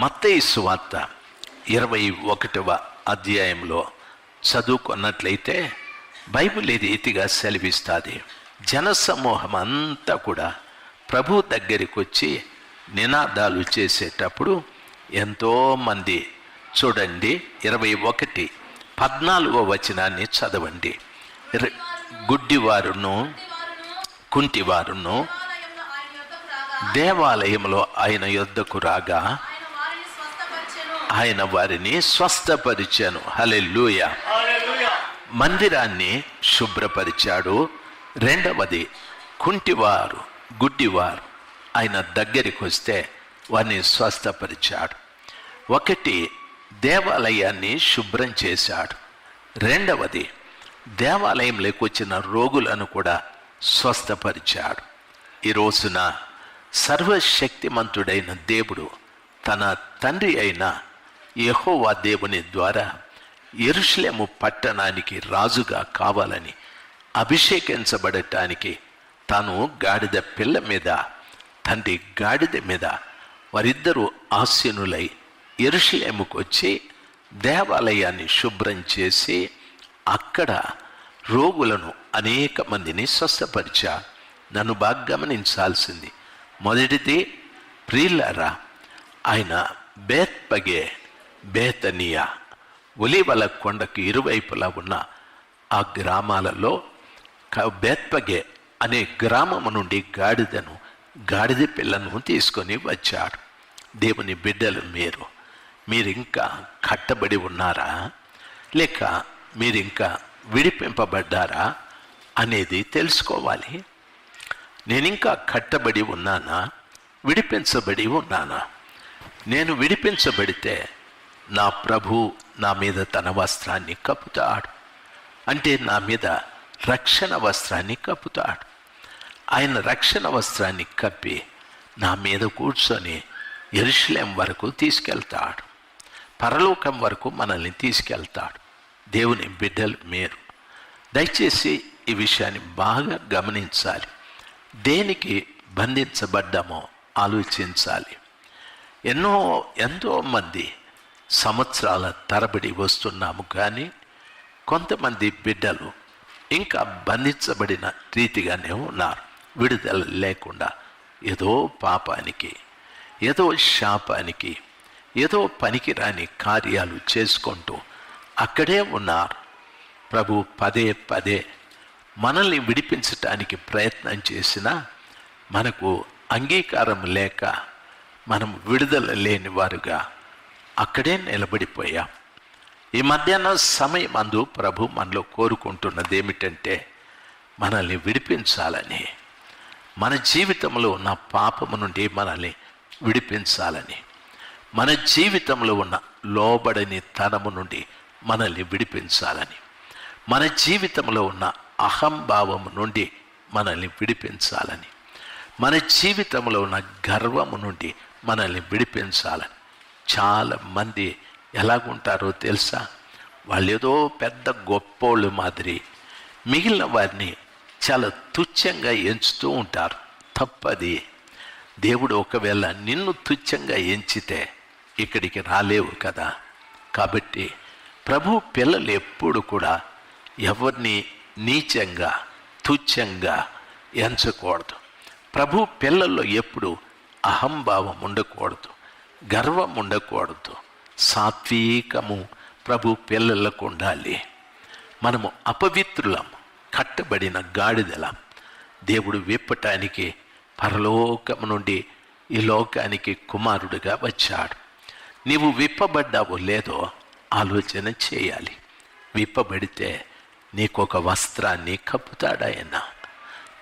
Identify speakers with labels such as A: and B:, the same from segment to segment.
A: మత్తయి సువార్త ఇరవై ఒకటవ అధ్యాయంలో చదువుకున్నట్లయితే బైబిల్ ఈ రీతిగా సెలవిస్తుంది. జనసమూహం అంతా కూడా ప్రభు దగ్గరికి వచ్చి నినాదాలు చేసేటప్పుడు ఎంతోమంది చూడండి ఇరవై ఒకటి పద్నాలుగో వచనాన్ని చదవండి. గుడ్డివారును కుంటివారును
B: దేవాలయంలో ఆయన యొద్దకు రాగా
A: దేవాలయంలో ఆయన యొద్దకు రాగా
B: ఆయన వారిని స్వస్థపరిచెను
A: ఆయన వారిని స్వస్థపరిచాను. హలెల్లుయ. మందిరాన్ని శుభ్రపరిచాడు. రెండవది కుంటివారు గుడ్డివారు ఆయన దగ్గరికి వస్తే వారిని స్వస్థపరిచాడు. ఒకటి దేవాలయాన్ని శుభ్రం చేశాడు. రెండవది దేవాలయంలోకి వచ్చిన రోగులను కూడా స్వస్థపరిచాడు. ఈ రోజున సర్వశక్తిమంతుడైన దేవుడు తన తండ్రి అయిన యహోవా దేవుని ద్వారా ఎరుషలేము పట్టణానికి రాజుగా కావాలని అభిషేకించబడటానికి తాను గాడిద పిల్ల మీద తండ్రి గాడిద మీద వారిద్దరూ ఆస్యనులై ఎరుషలేముకు వచ్చి దేవాలయాన్ని శుభ్రం చేసి అక్కడ రోగులను అనేక మందిని స్వస్థపరిచా. నన్ను బాగా గమనించాల్సింది. మొదటిది ప్రియులారా ఆయన బేత్పగే బేతనియా ఒలివల కొండకు ఇరువైపులా ఉన్న ఆ గ్రామాలలో బేత్పగే అనే గ్రామము నుండి గాడిదను గాడిద పిల్లను తీసుకొని వచ్చాడు దేవుని బిడ్డలు మీరు మీరింకా కట్టబడి ఉన్నారా? లేక మీరింకా విడిపింపబడ్డారా అనేది తెలుసుకోవాలి. నేనింకా కట్టబడి ఉన్నానా? విడిపించబడి ఉన్నానా? నేను విడిపించబడితే నా ప్రభు నా మీద తన వస్త్రాన్ని కప్పుతాడు. అంటే నా మీద రక్షణ వస్త్రాన్ని కప్పుతాడు. ఆయన రక్షణ వస్త్రాన్ని కప్పి నా మీద కూర్చొని ఎరుషులేం వరకు తీసుకెళ్తాడు. పరలోకం వరకు మనల్ని తీసుకెళ్తాడు. దేవుని బిడ్డలు మీరు. దయచేసి ఈ విషయాన్ని బాగా గమనించాలి. దేనికి బంధించబడ్డామో ఆలోచించాలి. ఎన్నో ఎంతో మంది సంవత్సరాల తరబడి వస్తున్నాము కానీ కొంతమంది బిడ్డలు ఇంకా బంధించబడిన రీతిగానే ఉన్నారు. విడుదల లేకుండా ఏదో పాపానికి ఏదో శాపానికి ఏదో పనికిరాని కార్యాలు చేసుకుంటూ అక్కడే ఉన్నారు. ప్రభు పదే పదే మనల్ని విడిపించటానికి ప్రయత్నం చేసినా మనకు అంగీకారం లేక మనం విడుదల లేని వారుగా అక్కడే నిలబడిపోయాం. ఈ మధ్యాహ్నం సమయం అందు ప్రభు మనలో కోరుకుంటున్నది ఏమిటంటే మనల్ని విడిపించాలని మన జీవితంలో ఉన్న పాపము నుండి మనల్ని విడిపించాలని మన జీవితంలో ఉన్న లోబడని తనము నుండి మనల్ని విడిపించాలని మన జీవితంలో ఉన్న అహంభావము నుండి మనల్ని విడిపించాలని మన జీవితంలో ఉన్న గర్వము నుండి మనల్ని విడిపించాలని చాలా మంది ఎలాగుంటారో తెలుసా? వాళ్ళు ఏదో పెద్ద గొప్పోళ్ళు మాదిరి. మిగిలిన వారిని చాలా తుచ్చంగా ఎంచుతూ ఉంటారు. తప్పది. దేవుడు ఒకవేళ నిన్ను తుచ్చంగా ఎంచితే ఇక్కడికి రాలేవు కదా. కాబట్టి ప్రభు పిల్లలు ఎప్పుడు కూడా ఎవరిని నీచంగా తుచ్చంగా ఎంచకూడదు. ప్రభు పిల్లల్లో ఎప్పుడు అహంభావం ఉండకూడదు. గర్వం ఉండకూడదు సాత్వికము ప్రభు పిల్లలకు ఉండాలి. మనము అపవిత్రులం కట్టబడిన గాడిదలం. దేవుడు విప్పటానికి పరలోకము నుండి ఈ లోకానికి కుమారుడిగా వచ్చాడు. నీవు విప్పబడ్డావో లేదో ఆలోచన చేయాలి. విప్పబడితే నీకొక వస్త్రాన్ని కప్పుతాడాయన.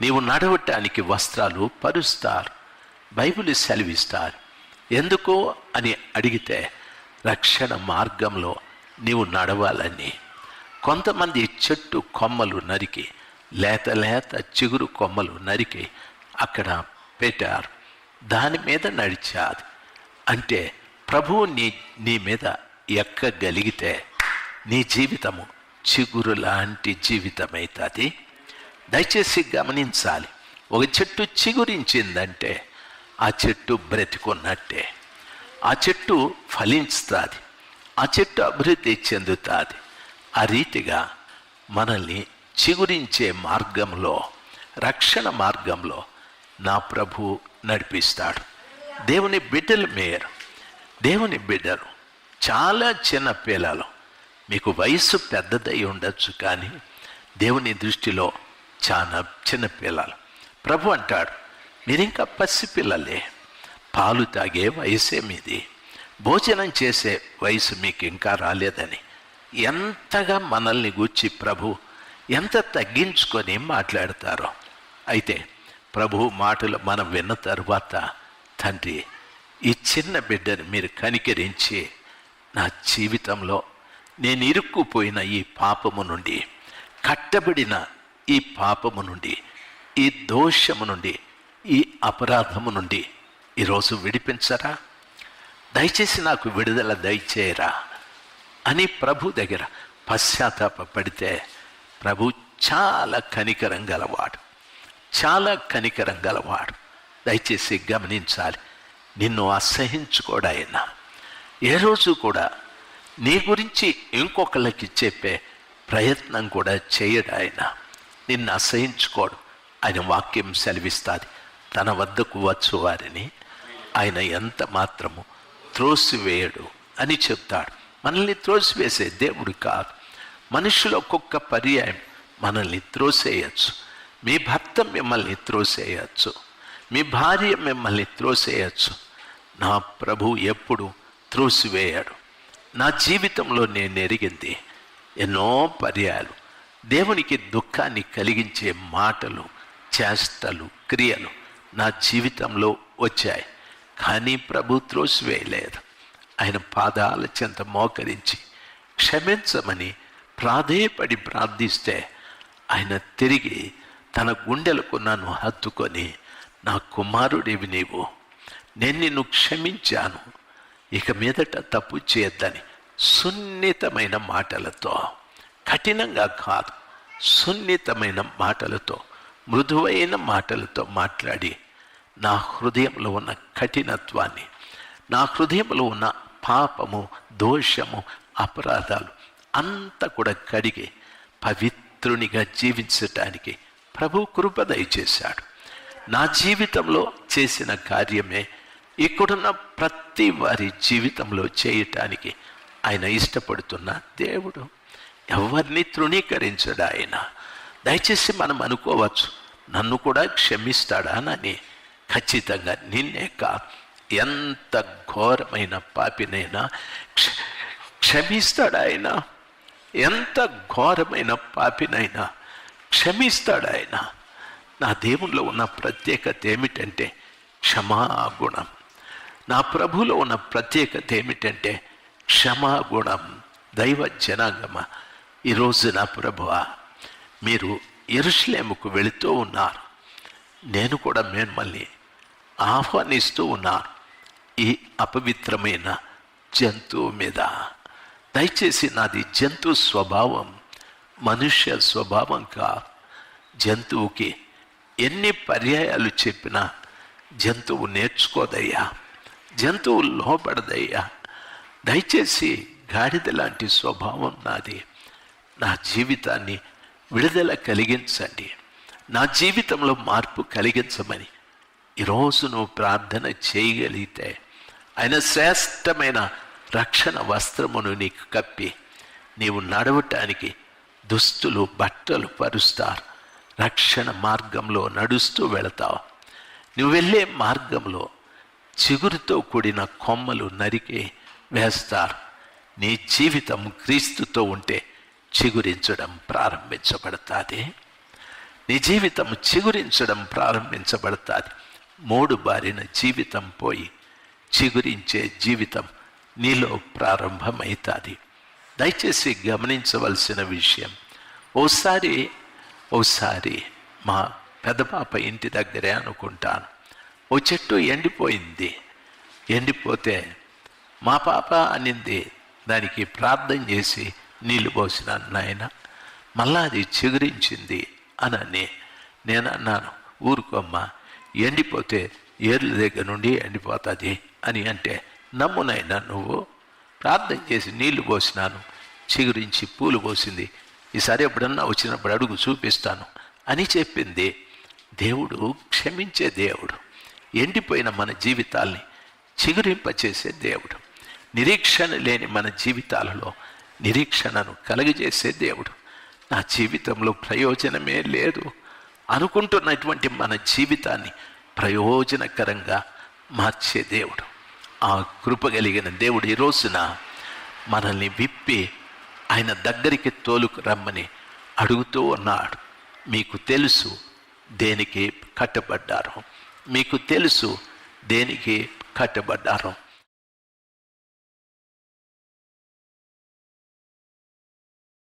A: నీవు నడవటానికి వస్త్రాలు పరుస్తారు బైబిల్ సెలవిస్తారు. ఎందుకు అని అడిగితే రక్షణ మార్గంలో నీవు నడవాలని. కొంతమంది చెట్టు కొమ్మలు నరికి లేత లేత చిగురు కొమ్మలు నరికి అక్కడ పెట్టారు. దాని మీద నడిచాది అంటే ప్రభువు నీ నీ మీద ఎక్కగలిగితే నీ జీవితము చిగురు లాంటి జీవితం అవుతుంది దయచేసి గమనించాలి. ఒక చెట్టు చిగురించిందంటే ఆ చెట్టు బ్రతికున్నట్టే. ఆ చెట్టు ఫలించుతుంది. ఆ చెట్టు అభివృద్ధి చెందుతుంది. ఆ రీతిగా మనల్ని చిగురించే మార్గంలో రక్షణ మార్గంలో నా ప్రభు నడిపిస్తాడు. దేవుని బిడ్డలు మేయరు దేవుని బిడ్డలు. చాలా చిన్న పిల్లలు. మీకు వయసు పెద్దదై ఉండొచ్చు కానీ దేవుని దృష్టిలో చాలా చిన్న పిల్లలు. ప్రభు అంటాడు మీరు ఇంకా పసిపిల్లలే పాలు తాగే వయసే మీది. భోజనం చేసే వయసు మీకు ఇంకా రాలేదని. ఎంతగా మనల్ని గూర్చి ప్రభు ఎంత తగ్గించుకొని మాట్లాడతారో. అయితే ప్రభు మాటలు మనం విన్న తరువాత తండ్రి ఈ చిన్న బిడ్డని మీరు కనికరించి నా జీవితంలో నేను ఇరుక్కుపోయిన ఈ పాపము నుండి కట్టబడిన ఈ పాపము నుండి ఈ దోషము నుండి ఈ అపరాధము నుండి ఈరోజు విడిపించరా? దయచేసి నాకు విడుదల దయచేయరా అని ప్రభు దగ్గర పశ్చాత్తాపడితే ప్రభు చాలా కనికరం గలవాడు. చాలా కనికరం గలవాడు. దయచేసి గమనించాలి. నిన్ను అసహించుకోడాయన ఏ రోజు కూడా నీ గురించి ఇంకొకళ్ళకి చెప్పే ప్రయత్నం కూడా చేయడాయన నిన్ను అసహించుకోడు ఆయన వాక్యం సెలవిస్తుంది. తన వద్దకు వచ్చు వారిని. ఆయన ఎంత మాత్రము త్రోసివేయడు అని చెప్తాడు. మనల్ని త్రోసివేసే దేవుడు కాదు. మనుషులు ఒక్కొక్క పర్యాయం మనల్ని త్రోసేయచ్చు. మీ భర్త మిమ్మల్ని త్రోసేయచ్చు. మీ భార్య మిమ్మల్ని త్రోసేయచ్చు. నా ప్రభు ఎప్పుడు త్రోసివేయాడు. నా జీవితంలో నేను ఎరిగింది ఎన్నో పర్యాలు. దేవునికి దుఃఖాన్ని కలిగించే మాటలు చేష్టలు క్రియలు నా జీవితంలో వచ్చాయి. కానీ ప్రభు త్రోసివేయలేదు. ఆయన పాదాల చెంత మోకరించి క్షమించమని ప్రాధేయపడి ప్రార్థిస్తే ఆయన తిరిగి తన గుండెలకు నన్ను హత్తుకొని నా కుమారుడివి నీవు. నేను నిన్ను క్షమించాను. ఇక మీదట తప్పు చేయొద్దని సున్నితమైన మాటలతో కఠినంగా కాదు సున్నితమైన మాటలతో మృదువైన మాటలతో మాట్లాడి నా హృదయంలో ఉన్న కఠినత్వాన్ని నా హృదయంలో ఉన్న పాపము దోషము అపరాధాలు అంతా కూడా కడిగి పవిత్రునిగా జీవించటానికి ప్రభు కృప దయచేశాడు. నా జీవితంలో చేసిన కార్యమే ఇక్కడున్న ప్రతి వారి జీవితంలో చేయటానికి ఆయన ఇష్టపడుతున్న దేవుడు. ఎవరిని తృణీకరించడు ఆయన. దయచేసి మనం అనుకోవచ్చు నన్ను కూడా క్షమిస్తాడానని ఖచ్చితంగా నిన్నే కాదు ఎంత ఘోరమైన పాపినైనా క్ష క్షమిస్తాడు ఆయన? ఎంత ఘోరమైన పాపినైనా క్షమిస్తాడు ఆయన? నా దేవునిలో ఉన్న ప్రత్యేకత ఏమిటంటే క్షమాగుణం. నా ప్రభులో ఉన్న ప్రత్యేకత ఏమిటంటే క్షమాగుణం. దైవ జనాంగమ? ఈరోజు నా ప్రభువా మీరు ఎరుషులేముకు వెళుతూ ఉన్నారు. నేను కూడా మిమ్మల్ని ఆహ్వానిస్తూ ఉన్నాను. ఈ అపవిత్రమైన జంతువు మీద. దయచేసి నాది జంతు స్వభావం మనుష్య స్వభావం కాదు. జంతువుకి ఎన్ని పర్యాయాలు చెప్పినా జంతువు నేర్చుకోదయ్యా. జంతువు లోపడదయ్యా దయచేసి గాడిద లాంటి స్వభావం నాది. నా జీవితాన్ని విడుదల కలిగించండి. నా జీవితంలో మార్పు కలిగించమని ఈరోజు నువ్వు ప్రార్థన చేయగలిగితే ఆయన శ్రేష్టమైన రక్షణ వస్త్రమును నీకు కప్పి నీవు నడవటానికి దుస్తులు బట్టలు పరుస్తారు. రక్షణ మార్గంలో నడుస్తూ వెళతావు. నువ్వు వెళ్ళే మార్గంలో చిగురుతో కూడిన కొమ్మలు నరికి వేస్తారు. నీ జీవితం క్రీస్తుతో ఉంటే చిగురించడం ప్రారంభించబడుతుంది. నీ జీవితం చిగురించడం ప్రారంభించబడుతుంది. మూడు బారిన జీవితం పోయి చిగురించే జీవితం నీలో ప్రారంభమవుతుంది దయచేసి గమనించవలసిన విషయం ఓసారి ఓసారి మా పెదపాప ఇంటి దగ్గరే అనుకుంటాను. ఓ చెట్టు ఎండిపోయింది. ఎండిపోతే మా పాప అనింది దానికి ప్రార్థన చేసి నీళ్ళు పోసిన నాయన మళ్ళా అది చిగురించింది అనని నేను అన్నాను ఊరుకోమ్మా ఎండిపోతే ఏర్ల దగ్గర నుండి ఎండిపోతుంది అని అంటే నమ్మునైనా నువ్వు ప్రార్థన చేసి నీళ్ళు పోసినాను చిగురించి పూలు పోసింది. ఈసారి ఎప్పుడన్నా వచ్చినప్పుడు అడుగు చూపిస్తాను అని చెప్పింది. దేవుడు క్షమించే దేవుడు ఎండిపోయిన మన జీవితాల్ని చిగురింపచేసే దేవుడు. నిరీక్షణ లేని మన జీవితాలలో నిరీక్షణను కలగజేసే దేవుడు. నా జీవితంలో ప్రయోజనమే లేదు. అనుకుంటున్నటువంటి మన జీవితాన్ని ప్రయోజనకరంగా మార్చే దేవుడు. ఆ కృప కలిగిన దేవుడు ఈ రోజున మనల్ని విప్పి ఆయన దగ్గరికి తోలుకు రమ్మని అడుగుతూ ఉన్నాడు. మీకు తెలుసు దేనికి కట్టబడ్డారు. మీకు తెలుసు దేనికి కట్టబడ్డారు.